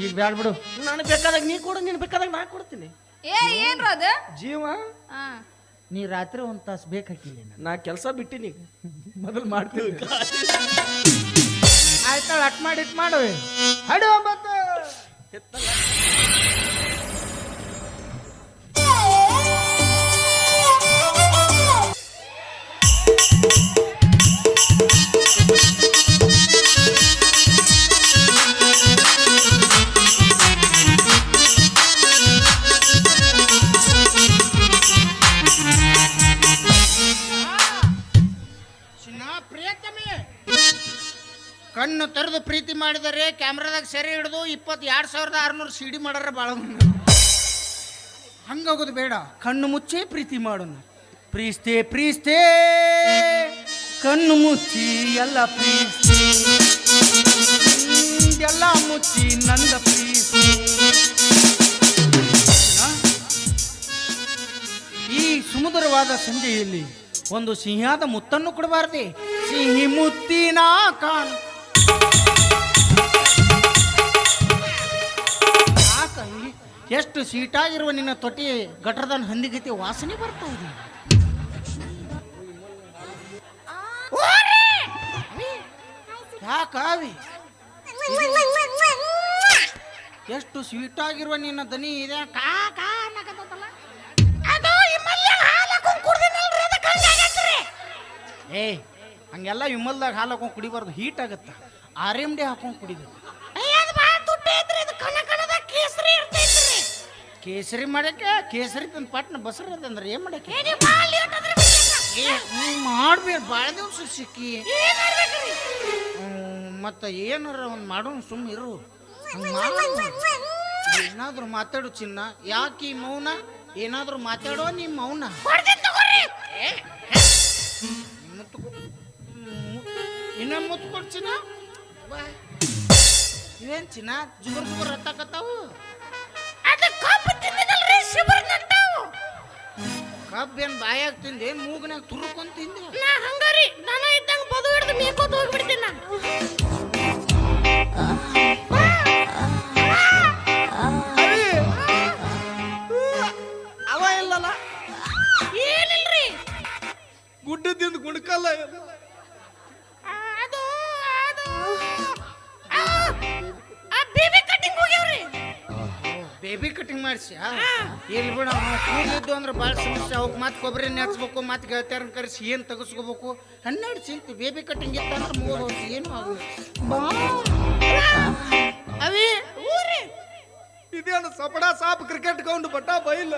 ಈಗ ಬ್ಯಾಡ ಬಿಡು. ನಾನು ಬೇಕಾದಾಗ ನೀ ಕೊಡು ನೀನು ಬೇಕಾದಾಗ ನಾ ಕೊಡ್ತೀನಿ. ಏ ಏನ್ರ ಅದು? ಜೀವ? ಹಾ. ನೀ ರಾತ್ರಿ ಒಂದ್ ತಾಸು ಬೇಕಾಕಿಲ್ಲ ನಾ ಕೆಲಸ ಬಿಟ್ಟಿನಿ. [LAUGHS] ಮೊದಲು ಮಾಡ್ತೀವಿ. [LAUGHS] ಆಯ್ತಾಳ ಅಟ್ ಮಾಡಿ ಇಟ್ ಮಾಡು. ಹಡಿ ಒಂಬತ್ತು. ಇಪ್ಪತ್ತು ಎರಡು ಸಾವಿರದ ಆರುನೂರು ಸಿಡಿ ಮಾಡಾರ ಭಾಳ ಹಂಗಾಗೋದು ಬೇಡ. ಕಣ್ಣು ಮುಚ್ಚಿ ಪ್ರೀತಿ ಮಾಡೋಣ ಪ್ರೀಸ್ತೆ ಪ್ರೀಸ್ತೆ. ಕಣ್ಣು ಮುಚ್ಚಿ ಎಲ್ಲ ಪ್ರೀಸ್ತೆ. ಎಲ್ಲ ಮುಚ್ಚಿ ನಂದ ಪ್ರೀಸ್ತೆ. ಈ ಸುಮಧುರವಾದ ಸಂಜೆಯಲ್ಲಿ ಒಂದು ಸಿಂಹದ ಮುತ್ತನ್ನು ಕೊಡಬಾರ್ದೆ. ಸಿಹಿ ಮುತ್ತಿನ ಕಾನ್ ಈ- ಎಷ್ಟು ಸೀಟಾಗಿರುವ ನಿನ್ನ ತೊಟ್ಟಿ ಗಟ್ರದನ್ ಹಂದಿಗತಿ ವಾಸನೆ ಬರ್ತಾವ್ರಿ ಯಾಕಾವಿ ಎಷ್ಟು ಸ್ವೀಟ್ ಆಗಿರುವ ನಿನ್ನ ದನಿ ಇದೆ? ಕಾ ಏ, ಹಂಗೆಲ್ಲ ವಿಮಲ್ದಾಗ ಹಾಲು ಹಾಕೊಂಡು ಕುಡಿಬಾರ್ದು. ಹೀಟ್ ಆಗತ್ತ? ಆರ್ ಎಂ ಡಿ ಹಾಕೊಂಡು ಕುಡಿಬೇಕು ಕೇಸರಿ ಮಾಡಕ್ಕೆ ಕೇಸರಿ ತಂದು ಪಟ್ನ ಬಸರಿ ಅದಂದ್ರೆ ಏನ್ ಮಾಡಕ್ಕೆ? ಏ, ಬಾಳ ಭಾಳ ದಿವಸ ಸಿಕ್ಕಿ. ಮತ್ತ ಏನಾರ ಒಂದು ಮಾಡೋಣ ಸುಮ್ಮ ಇರು. ಏನಾದ್ರೂ ಮಾತಾಡು ಚಿನ್ನ. ಯಾಕೆ ಈ ಮೌನ? ಏನಾದ್ರೂ ಮಾತಾಡೋ ನೀ ಮೌನ. ಇನ್ನ ಮುತ್ತು ಕೊಡ್ ಚಿನ್ನ. ಇವೇನ್ ಚಿನ್ನ? ಜುಗುರ್ ಜುಗುರ್ ಹತ್ತಾಕತ್ತಾವು? ಕಬ್ಬೇನ್ ಬಾಯಾಗ ತಿಂದೆ ಮೂಗನಾಗ ತುರುಕೊಂಡ್ ತಿಂದೆ. ಹಂಗಾರಿ ನಾನು ಕೊಬ್ಬರಿ ನೆಚ್ಬೇಕು ಮತ್ತೆ ಗೆಳತಿಯರನ್ನ ಕರೆಸಿ ಏನು ತೆಗೆಸ್ಕೋಬೇಕು? ಹನ್ನೆರಡು ಚಿಂತೆ ಬೇಬಿ ಕಟಿಂಗ್ ಇತ್ತು ಅಂದ್ರೆ ಮೂರು ವರ್ಷ ಏನು ಆಗಲ್ಲ ಅವಿ ಇದೇನು ಸಪಡ ಸಾಪ್ ಕ್ರಿಕೆಟ್ ಗೌಂಡ್ ಬಟ್ಟ ಬೈಲ?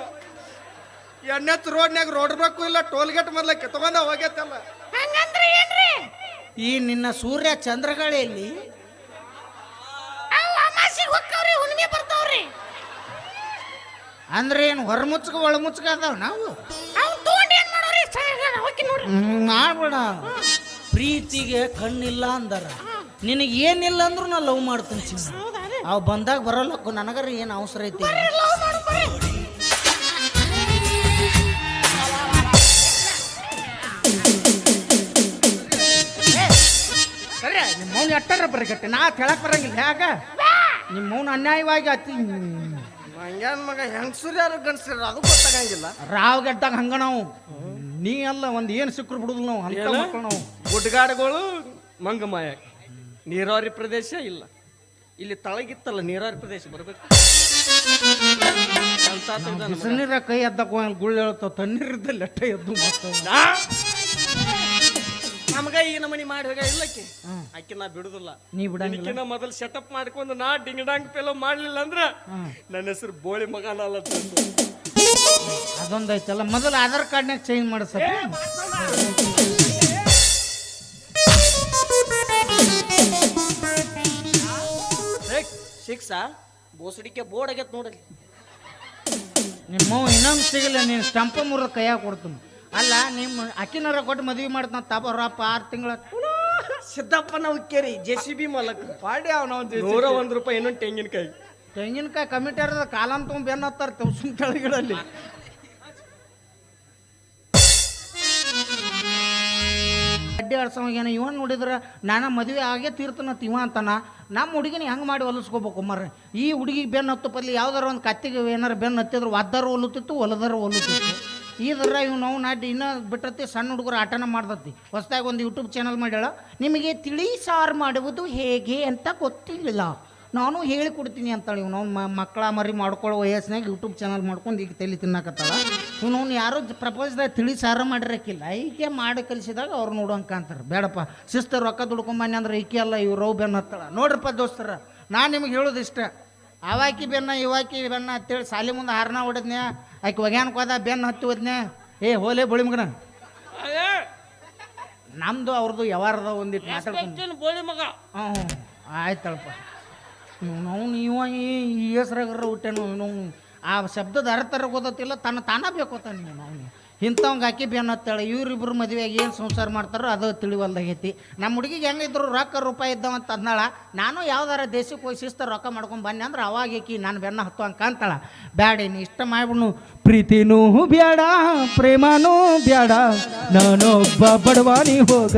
ಎಣ್ಣೆತ್ ರೋಡ್ನ್ಯಾಗ ರೋಡ್ಬೇಕು ಇಲ್ಲ ಟೋಲ್ ಗೇಟ್ ಮೊದಲಕ್ಕೆ ತಗೊಂಡ ಹೋಗೈತಲ್ಲ. ಹಂಗಂದ್ರೆ ಏನ್ರಿ? ಈ ನಿನ್ನ ಸೂರ್ಯ ಚಂದ್ರಗಳೆಯಲ್ಲಿ ಅಮಾಸಿಗೆ ಹೋಗ್ತಾವ್ರಿ ಹುಣ್ಣಿಮೆ ಬರ್ತಾವ್ರಿ. ಅಂದ್ರೆ ಏನು ಹೊರಮುಚ್ಚಕ ಒಳಮುಚ್ಚಕ ಅದಾವ ನಾವು? ಹೋಗಿ ನೋಡ್ರಿ. ಮಾಡ್ಬೇಡ ಪ್ರೀತಿಗೆ ಕಣ್ಣಿಲ್ಲ ಅಂದಾರ. ನಿನಗೆ ಏನಿಲ್ಲ ಅಂದ್ರೂ ನಾ ಲವ್ ಮಾಡ್ತೀನಿ ಚಿನ್ನ. ಅವ್ ಬಂದಾಗ ಬರೋಲ್ಲಕ್ಕು ನನಗರ ಏನು ಅವಸರ ಐತಿ? ಲವ್ ಮಾಡು ಬರ್ರಿ ಸರಿ ನಿಮ್ಮ ಮೌನ ಎಟ್ಟಾರ ಬರಕತ್ತೆ ನಾ ಹೇಳಕ್ ಬರಂಗಿಲ್ಲ ಯಾಕ ನಿಮ್ಮ ಮೌನ ಅನ್ಯಾಯವಾಗಿ ಅತಿ ಹಂಗ್ಯಾನ್ ಮಗ ಹೆಂಗ್ ಸುರ್ಯಾರ ಗಂಡಸರು ಅದು ಗೊತ್ತಾಗಂಗಿಲ್ಲ. ರಾವ್ ಗೆಟ್ಟಾಗ ಹಂಗ ನಾವು ನೀ ಅಲ್ಲ ಒಂದು ಏನು ಸಿಕ್ಕರು ಬಿಡುದಿಲ್ಲ ನಾವು? ಅಂತ ಏನು? ಮಕ್ಕಳು ನಾವು. ಗುಡ್ಡಗಾಡುಗಳು ಮಂಗಮಾಯ. ನೀರಾವರಿ ಪ್ರದೇಶ ಇಲ್ಲ. ಇಲ್ಲಿ ತಳಗಿತ್ತಲ್ಲ ನೀರಾವರಿ ಪ್ರದೇಶ ಬರ್ಬೇಕು. ಅಂತ. ಬಿಸಿನೀರ ಕೈ ಎದ್ದಕ್ಕ ಗುಳ್ಳ ಹೇಳ್ತಾವ? ತಣ್ಣೀರಿದ್ದ ಲೆಟ್ಟ ಎದ್ದು ಮಾಡ್ತಾವ ನಾ- ನಮ್ಗ ಈ ನಮನಿ ಮಾಡಿ ಹೋಗ ಇಲ್ಲಕ್ಕೆ? ಆಕಿ ನಾ ಬಿಡುದಿಲ್ಲ. ನೀ ಬಿಡ ಇದಕ್ಕಿನ್ನ ಮೊದಲು ಸೆಟಪ್ ಮಾಡ್ಕೊಂಡು ನಾ ಡಿಂಗ್ ಡಾಂಗ್ ಪೆಲೋ ಮಾಡ್ಲಿಲ್ಲ ಅಂದ್ರ ನನ್ನ ಹೆಸರು ಬೋಳಿ ಮಗನಲ್ಲ ತಂದು ಅದೊಂದ್ ಐತಲ್ಲ ಮೊದಲು ಆಧಾರ್ ಕಾರ್ಡ್ನಾಗ ಚೇಂಜ್ ಮಾಡಿಸ ಶಿಕ್ಷ ಬೋಸಡಿಕೆ ಬೋರ್ಡ್ ಆಗೈತೆ ನೋಡಲಿ ನಿಮ್ಮ ಇನ್ನೊಂದು ಸಿಗಲ್ಲ ನೀನು ಸ್ಟಂಪ ಮುರಿದ ಕೈಯಾಗ ಕೊಡ್ತೀನಿ. ಅಲ್ಲ ನಿಮ್ಮ ಅಕ್ಕಿನರ ಕೊಟ್ಟು ಮದ್ವೆ ಮಾಡ್ತಾನ ತಬರಪ್ಪ ಆರು ತಿಂಗಳ. ಸಿದ್ದಪ್ಪ ನಾವು ಕೇರಿ ಜೆ ಸಿ ಬಿ ಮಲಕ್. ಪಾಡಿ ಅವ್ನ ನೂರ ಒಂದು ರೂಪಾಯಿ ಇನ್ನೊಂದು ತೆಂಗಿನಕಾಯಿ. ತೆಂಗಿನಕಾಯಿ ಕಮಿಟಿ ಕಾಲಂ ತೊಗೊಂಡ್ ಬೆನ್ನ ಹತ್ತಾರ ತವ್ಸಿನ ಕೆಳಗಿಡಲ್ಲಿ ಅಡ್ಡಿ ಆಡ್ಸೋವಾಗೇನ ಇವನ್ ನೋಡಿದ್ರೆ ನಾನು ಮದುವೆ ಆಗೇ ತೀರ್ತನತ್ ಇವ ಅಂತಾನ ನಮ್ಮ ಹುಡುಗಿನ ಹೆಂಗೆ ಮಾಡಿ ಹೊಲಿಸ್ಕೋಬೇಕು ಮರ್ರೆ? ಈ ಹುಡುಗಿಗೆ ಬೆನ್ನು ಹತ್ತು ಪಲ್ಲಿ ಯಾವ್ದಾರ ಒಂದು ಕತ್ತಿಗೆ ಏನಾರ ಬೆನ್ನು ಹತ್ತಿದ್ರು ಒದ್ದಾರ ಒಲುತ್ತಿತ್ತು ಹೊಲದಾರ ಒಲುತ್ತಿತ್ತು ಈದ್ರ ಇವ್ ನಾವು ನಾಟಿ ಇನ್ನೂ ಬಿಟ್ಟತಿ, ಸಣ್ಣ ಹುಡುಗರು ಆಟನ ಮಾಡ್ದತಿ ಹೊಸ್ದಾಗಿ ಒಂದು ಯೂಟ್ಯೂಬ್ ಚಾನಲ್ ಮಾಡ್ಯಾಳ, ನಿಮಗೆ ತಿಳಿ ಸಾರು ಮಾಡುವುದು ಹೇಗೆ ಅಂತ ಗೊತ್ತಿಲ್ಲ. ನಾನು ಹೇಳಿಕೊಡ್ತೀನಿ ಅಂತಾಳೆ ಇವ್ನು. ಮಕ್ಕಳ ಮರಿ ಮಾಡ್ಕೊಳ್ಳೋ ವಯಸ್ಸಿನಾಗ ಯೂಟ್ಯೂಬ್ ಚಾನಲ್ ಮಾಡ್ಕೊಂಡು ಈಗ ತಲೆ ತಿನ್ನಕತ್ತಾಳ. ಇವನು ಅವ್ನು ಯಾರೋ ಪ್ರಪಂಚದಾಗ ತಿಳಿ ಸಾರ ಮಾಡಿರಕ್ಕಿಲ್ಲ ಈಕೆ ಮಾಡಿ ಕಲಿಸಿದಾಗ ಅವ್ರು ನೋಡೋಂಕ ಅಂತಾರೆ ಬೇಡಪ್ಪ ಸಿಸ್ತರ್ ರೊಕ್ಕ ದುಡ್ಕೊಂಬನ್ನಿ ಅಂದ್ರೆ ಈಕೆ ಅಲ್ಲ ಇವ್ರು ರೌ ಬೆನ್ನ ಹತ್ತಾಳ. ನೋಡ್ರಪ್ಪ ದೋಸ್ತರ ನಾನು ನಿಮ್ಗೆ ಹೇಳೋದು ಇಷ್ಟ ಅವಾಕಿ ಬೆನ್ನ ಇವಾಕಿ ಬೆನ್ನ ಅಂತೇಳಿ ಸಾಲಿ ಮುಂದೆ ಹಾರನ ಹೊಡೆದ್ನೆ ಆಕೆ ಒಗ್ಯಾನಕ್ಕೆ ಹೋದ ಬೆನ್ನ ಹತ್ತಿ ಹೋದ್ನೆ ಏ ಹೋಲೆ ಬಳಿ ಮಗನ. ನಮ್ದು ಅವ್ರದ್ದು ಯಾವಾರದ ಒಂದಿಟ್ಟು ಮಾತಾಡ್ಕೊಂಡು. ಬೋಳಿ ಮಗ. ಹ್ಞೂ ಆಯ್ತಳಪ್ಪ ನಾವು, ನೀವು ಈ ಹೆಸ್ರಾಗರ ಹುಟ್ಟೆನು ಆ ಶಬ್ದದ ಅರ್ಥರ ಗೊತ್ತಿಲ್ಲ ತನ್ನ ತಾನ ಬೇಕೋತಾನೆ ನೀವು ನಾವು ಇಂಥವಂಗೆ ಹಾಕಿ ಬೆನ್ನ ಹತ್ತಾಳೆ, ಇವ್ರಿಬ್ರು ಮದುವೆಯಾಗಿ ಏನು ಸಂಸಾರ ಮಾಡ್ತಾರೋ ಅದು ತಿಳಿವಲ್ದಾಗೈತಿ. ನಮ್ಮ ಹುಡುಗಿಗೆ ಹೆಂಗಿದ್ರು ರೊಕ್ಕ ರೂಪಾಯಿ ಇದ್ದಾವ ಅಂತ ಅಂದಾಳ ನಾನು ಯಾವ್ದಾರ ದೇಶಕ್ಕೆ ಹೋಗಿ ಶಿಸ್ತ ರೊಕ್ಕ ಮಾಡ್ಕೊಂಡು ಬನ್ನಿ ಅಂದ್ರೆ ಅವಾಗ ಈಕಿ ನಾನು ಬೆನ್ನ ಹತ್ತು ಅಂಕ ಅಂತಾಳ. ಬ್ಯಾಡ ಇಷ್ಟ ಮಾಡ್ಬಿಡ್ನು. ಪ್ರೀತಿನೂ ಬ್ಯಾಡ, ಪ್ರೇಮನೂ ಬ್ಯಾಡ. ನಾನೊಬ್ಬ ಬಡವಾನಿ ಹೋಗ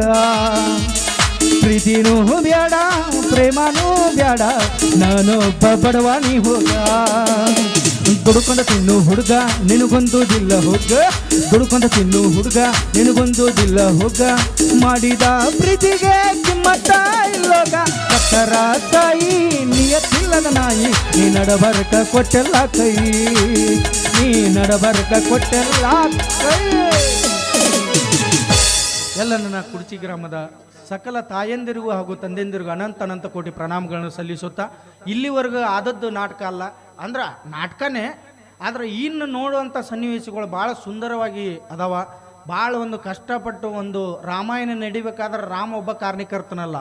ಪ್ರೀತಿನೂ ಬ್ಯಾಡ, ಪ್ರೇಮನೂ ಬ್ಯಾಡ ನಾನೊಬ್ಬ ನೀ ಹೋಗ. ದುಡುಕೊಂಡ ತಿನ್ನು ಹುಡುಗ ನಿನಗೊಂದುದಿಲ್ಲ ಹೋಗ. ದುಡುಕೊಂಡ ತಿನ್ನು ಹುಡುಗ ನಿನಗೊಂದುದಿಲ್ಲ ಹೋಗ. ಮಾಡಿದ ಪ್ರೀತಿಗೆ ಕಿಮ್ಮತ್ತ ಇಲ್ಲೋಗ. ಕಟ್ಟರ ತಾಯಿ, ನಿಯತ್ತಿಲ್ಲದ ನಾಯಿ, ನೀ ನಡಬರ್ಕ ಕೊಟ್ಟೆಲ್ಲ ಕೈ. ನೀ ನಡಬರ್ಕ ಕೊಟ್ಟೆಲ್ಲ ಕೈ. ಎಲ್ಲ ನನ್ನ ಕುರ್ಚಿ ಗ್ರಾಮದ ಸಕಲ ತಾಯಂದಿರಿಗೂ ಹಾಗೂ ತಂದೆಂದಿರಿಗೂ ಅನಂತ ಅನಂತ ಕೋಟಿ ಪ್ರಣಾಮಗಳನ್ನು ಸಲ್ಲಿಸುತ್ತಾ ಇಲ್ಲಿವರೆಗೂ ಆದದ್ದು ನಾಟಕ ಅಲ್ಲ. ಅಂದ್ರೆ ನಾಟಕನೇ, ಆದ್ರೆ ಇನ್ನು ನೋಡುವಂಥ ಸನ್ನಿವೇಶಗಳು ಭಾಳ ಸುಂದರವಾಗಿ ಅದಾವ. ಭಾಳ ಒಂದು ಕಷ್ಟಪಟ್ಟು ಒಂದು ರಾಮಾಯಣ ನಡಿಬೇಕಾದ್ರೆ ರಾಮ ಒಬ್ಬ ಕಾರ್ಣಿಕರ್ತನಲ್ಲ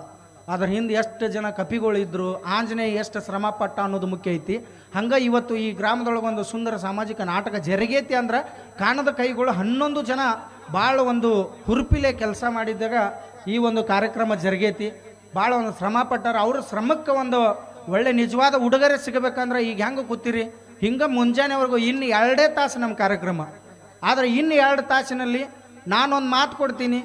ಅದ್ರ ಹಿಂದೆ ಎಷ್ಟು ಜನ ಕಪಿಗಳಿದ್ರು ಆಂಜನೇಯ ಎಷ್ಟು ಶ್ರಮ ಪಟ್ಟ ಅನ್ನೋದು ಮುಖ್ಯ ಐತಿ. ಹಂಗೆ ಇವತ್ತು ಈ ಗ್ರಾಮದೊಳಗೆ ಒಂದು ಸುಂದರ ಸಾಮಾಜಿಕ ನಾಟಕ ಜರುಗೈತಿ ಅಂದ್ರೆ ಕಾಣದ ಕೈಗಳು ಹನ್ನೊಂದು ಜನ ಭಾಳ ಒಂದು ಹುರುಪಿಲೆ ಕೆಲಸ ಮಾಡಿದಾಗ ಈ ಒಂದು ಕಾರ್ಯಕ್ರಮ ಜರುಗೈತಿ. ಭಾಳ ಒಂದು ಶ್ರಮ ಪಟ್ಟಾರ. ಅವ್ರ ಶ್ರಮಕ್ಕೆ ಒಂದು ಒಳ್ಳೆ ನಿಜವಾದ ಉಡುಗೊರೆ ಸಿಗಬೇಕಂದ್ರೆ ಈಗ ಹೆಂಗೆ ಕೂತೀರಿ? ಹಿಂಗೆ ಮುಂಜಾನೆವರೆಗೂ ಇನ್ನು ಎರಡೇ ತಾಸು ನಮ್ಮ ಕಾರ್ಯಕ್ರಮ. ಆದರೆ ಇನ್ನು ಎರಡು ತಾಸಿನಲ್ಲಿ ನಾನೊಂದು ಮಾತು ಕೊಡ್ತೀನಿ.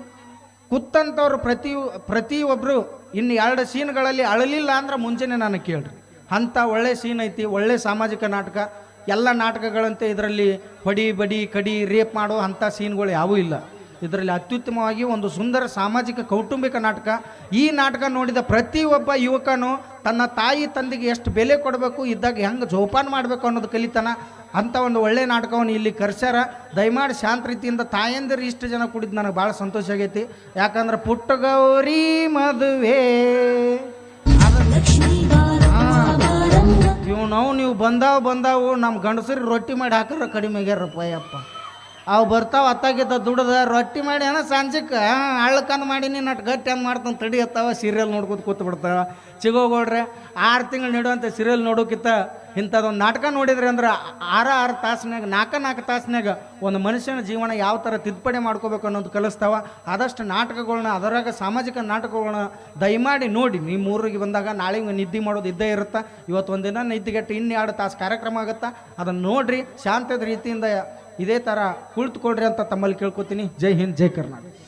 ಕುತ್ತಂಥವ್ರು ಪ್ರತಿ ಪ್ರತಿಯೊಬ್ಬರು ಇನ್ನು ಎರಡು ಸೀನ್ಗಳಲ್ಲಿ ಅಳಲಿಲ್ಲ ಅಂದ್ರೆ ಮುಂಜಾನೆ ನಾನು ಕೇಳ್ರಿ. ಅಂಥ ಒಳ್ಳೆ ಸೀನ್ ಐತಿ, ಒಳ್ಳೆ ಸಾಮಾಜಿಕ ನಾಟಕ. ಎಲ್ಲ ನಾಟಕಗಳಂತೆ ಇದರಲ್ಲಿ ಹೊಡಿ, ಬಡಿ, ಕಡಿ, ರೇಪ್ ಮಾಡೋ ಅಂಥ ಸೀನ್ಗಳು ಯಾವೂ ಇಲ್ಲ. ಇದರಲ್ಲಿ ಅತ್ಯುತ್ತಮವಾಗಿ ಒಂದು ಸುಂದರ ಸಾಮಾಜಿಕ ಕೌಟುಂಬಿಕ ನಾಟಕ. ಈ ನಾಟಕ ನೋಡಿದ ಪ್ರತಿಯೊಬ್ಬ ಯುವಕನು ತನ್ನ ತಾಯಿ ತಂದೆಗೆ ಎಷ್ಟು ಬೆಲೆ ಕೊಡಬೇಕು ಇದ್ದಾಗ ಹೆಂಗೆ ಜೋಪಾನ ಮಾಡಬೇಕು ಅನ್ನೋದು ಕಲಿತಾನ. ಅಂಥ ಒಂದು ಒಳ್ಳೆಯ ನಾಟಕವನ್ನು ಇಲ್ಲಿ ಕರ್ಸ್ಯಾರ. ದಯಮಾಡಿ ಶಾಂತ ರೀತಿಯಿಂದ ತಾಯಂದಿರು ಇಷ್ಟು ಜನ ಕೂಡಿದ್ದು ನನಗೆ ಭಾಳ ಸಂತೋಷ ಆಗೈತಿ. ಯಾಕಂದ್ರೆ ಪುಟ್ಟ ಗೌರಿ ಮದುವೆ ಇವು ನಾವು ನೀವು ಬಂದಾವು ಬಂದಾವು ನಮ್ಮ ಗಂಡಸರಿಗೆ ರೊಟ್ಟಿ ಮಾಡಿ ಹಾಕಿದ್ರೆ ಕಡಿಮೆ ಆಗ್ಯಾರಪ್ಪ ಯಪ್ಪ ಅವು ಬರ್ತಾವ ಅತ್ತಾಗಿದ್ದ ದುಡ್ದ ರೊಟ್ಟಿ ಮಾಡಿ ಏನೋ ಸಂಜಕ್ಕೆ ಅಳ್ಕಂದು ಮಾಡಿ ನೀನು ಅಟ್ ಗಟ್ಟಿ ಅಂದ್ ಮಾಡ್ತಾನೆ ತಡಿ ಅತ್ತಾವ ಸೀರಿಯಲ್ ನೋಡ್ಕೊತ ಕೂತ್ ಬಿಡ್ತಾವ. ಚಿಗೋಗೋಡ್ರೆ, ಆರು ತಿಂಗಳು ನೀಡುವಂಥ ಸೀರಿಯಲ್ ನೋಡೋಕಿತ್ತ ಇಂಥದ್ದೊಂದು ನಾಟಕ ನೋಡಿದ್ರಿ ಅಂದ್ರೆ ಆರ ಆರು ತಾಸಿನಾಗ ನಾಲ್ಕು ನಾಲ್ಕು ತಾಸಿನಾಗ ಒಂದು ಮನುಷ್ಯನ ಜೀವನ ಯಾವ ಥರ ತಿದ್ದುಪಡಿ ಮಾಡ್ಕೋಬೇಕು ಅನ್ನೋದು ಕಲಿಸ್ತಾವ. ಆದಷ್ಟು ನಾಟಕಗಳನ್ನ ಅದರಾಗ ಸಾಮಾಜಿಕ ನಾಟಕಗಳನ್ನ ದಯಮಾಡಿ ನೋಡಿ. ನಿಮ್ಮ ಊರಿಗೆ ಬಂದಾಗ ನಾಳೆ ನಿದ್ದೆ ಮಾಡೋದು ಇದ್ದೇ ಇರುತ್ತೆ? ಇವತ್ತು ಒಂದಿನ ನಿದ್ದೆಗೆಟ್ಟು ಇನ್ನು ಎರಡು ತಾಸು ಕಾರ್ಯಕ್ರಮ ಆಗುತ್ತಾ? ಅದನ್ನು ನೋಡಿರಿ, ಶಾಂತದ ರೀತಿಯಿಂದ ಇದೇ ಥರ ಕುಳಿತುಕೊಡ್ರಿ ಅಂತ ತಮ್ಮಲ್ಲಿ ಕೇಳ್ಕೊತೀನಿ. ಜೈ ಹಿಂದ್ ಜೈ ಕರ್ನಾಟಕ.